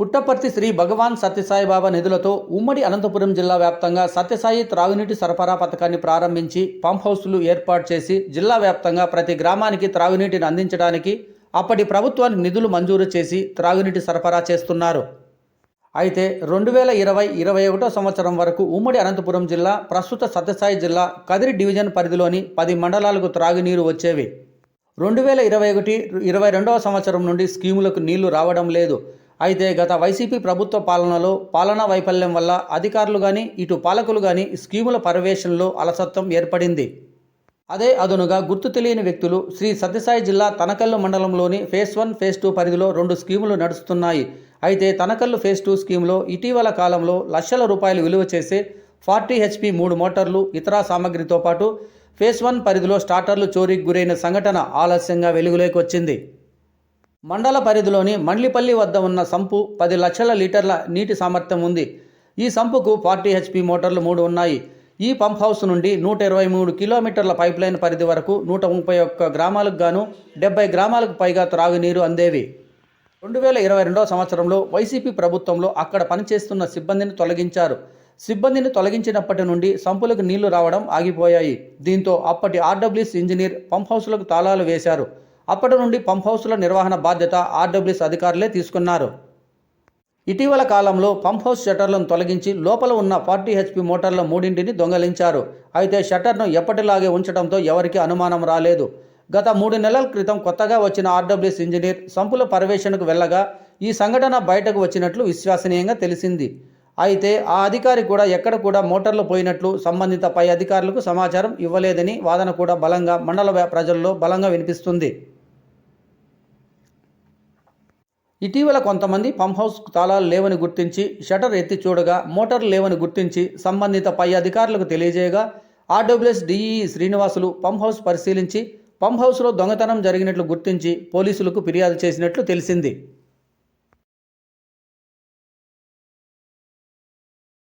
పుట్టపర్తి శ్రీ భగవాన్ సత్యసాయి బాబా నిధులతో ఉమ్మడి అనంతపురం జిల్లా వ్యాప్తంగా సత్యసాయి త్రాగునీటి సరఫరా పథకాన్ని ప్రారంభించి పంప్ హౌస్లు ఏర్పాటు చేసి జిల్లా వ్యాప్తంగా ప్రతి గ్రామానికి త్రాగునీటిని అందించడానికి అప్పటి ప్రభుత్వానికి నిధులు మంజూరు చేసి త్రాగునీటి సరఫరా చేస్తున్నారు. అయితే రెండు వేల ఇరవై ఇరవై ఒకటో సంవత్సరం వరకు ఉమ్మడి అనంతపురం జిల్లా ప్రస్తుత సత్యసాయి జిల్లా కదిరి డివిజన్ పరిధిలోని పది మండలాలకు త్రాగునీరు వచ్చేవి. రెండు వేల ఇరవై ఒకటి ఇరవై రెండవ సంవత్సరం నుండి స్కీములకు నీళ్ళు రావడం లేదు. అయితే గత వైసీపీ ప్రభుత్వ పాలనలో పాలనా వైఫల్యం వల్ల అధికారులు కానీ ఇటు పాలకులు కానీ స్కీముల పర్యవేక్షణలో అలసత్వం ఏర్పడింది. అదే అదనుగా గుర్తు తెలియని వ్యక్తులు శ్రీ సత్యసాయి జిల్లా తనకల్లు మండలంలోని ఫేస్ వన్ ఫేస్ టూ పరిధిలో రెండు స్కీములు నడుస్తున్నాయి. అయితే తనకల్లు ఫేస్ టూ స్కీమ్లో ఇటీవల కాలంలో లక్షల రూపాయలు విలువ చేసే ఫార్టీ హెచ్పి మూడు మోటార్లు ఇతర సామగ్రితో పాటు ఫేస్ వన్ పరిధిలో స్టార్టర్లు చోరీకి గురైన సంఘటన ఆలస్యంగా వెలుగులోకి వచ్చింది. మండల పరిధిలోని మండ్లిపల్లి వద్ద ఉన్న సంపు పది లక్షల లీటర్ల నీటి సామర్థ్యం ఉంది. ఈ సంపుకు ఫార్టీ హెచ్పి మోటార్లు మూడు ఉన్నాయి. ఈ పంప్ హౌస్ నుండి నూట ఇరవై మూడు కిలోమీటర్ల పైప్లైన్ పరిధి వరకు నూట ముప్పై ఒక్క గ్రామాలకు గాను డెబ్బై గ్రామాలకు పైగా త్రాగునీరు అందేవి. రెండు వేల ఇరవై రెండవ సంవత్సరంలో వైసీపీ ప్రభుత్వంలో అక్కడ పనిచేస్తున్న సిబ్బందిని తొలగించారు. సిబ్బందిని తొలగించినప్పటి నుండి సంపులకు నీళ్ళు రావడం ఆగిపోయాయి. దీంతో అప్పటి ఆర్డబ్ల్యూఎస్ ఇంజనీర్ పంప్ హౌస్లకు తాళాలు వేశారు. అప్పటి నుండి పంప్ హౌస్ల నిర్వహణ బాధ్యత ఆర్డబ్ల్యూఎస్ అధికారులే తీసుకున్నారు. ఇటీవల కాలంలో పంప్ హౌస్ షట్టర్లను తొలగించి లోపల ఉన్న ఫార్టీ హెచ్పి మోటార్ల మూడింటిని దొంగలించారు. అయితే షట్టర్ను ఎప్పటిలాగే ఉంచడంతో ఎవరికీ అనుమానం రాలేదు. గత మూడు నెలల క్రితం కొత్తగా వచ్చిన ఆర్డబ్ల్యూఎస్ ఇంజనీర్ సంపుల పర్యవేక్షణకు వెళ్ళగా ఈ సంఘటన బయటకు వచ్చినట్లు విశ్వసనీయంగా తెలిసింది. అయితే ఆ అధికారి కూడా ఎక్కడ కూడా మోటార్లు పోయినట్లు సంబంధిత పై అధికారులకు సమాచారం ఇవ్వలేదని వాదన కూడా బలంగా మండల ప్రజల్లో బలంగా వినిపిస్తుంది. ఇటీవల కొంతమంది పంప్ హౌస్ తాళాలు లేవని గుర్తించి షటర్ ఎత్తి చూడగా మోటార్ లేవని గుర్తించి సంబంధిత పై అధికారులకు తెలియజేయగా RWS DE Srinivasulu pump house పరిశీలించి పంప్ హౌస్లో దొంగతనం జరిగినట్లు గుర్తించి పోలీసులకు ఫిర్యాదు చేసినట్లు తెలిసింది.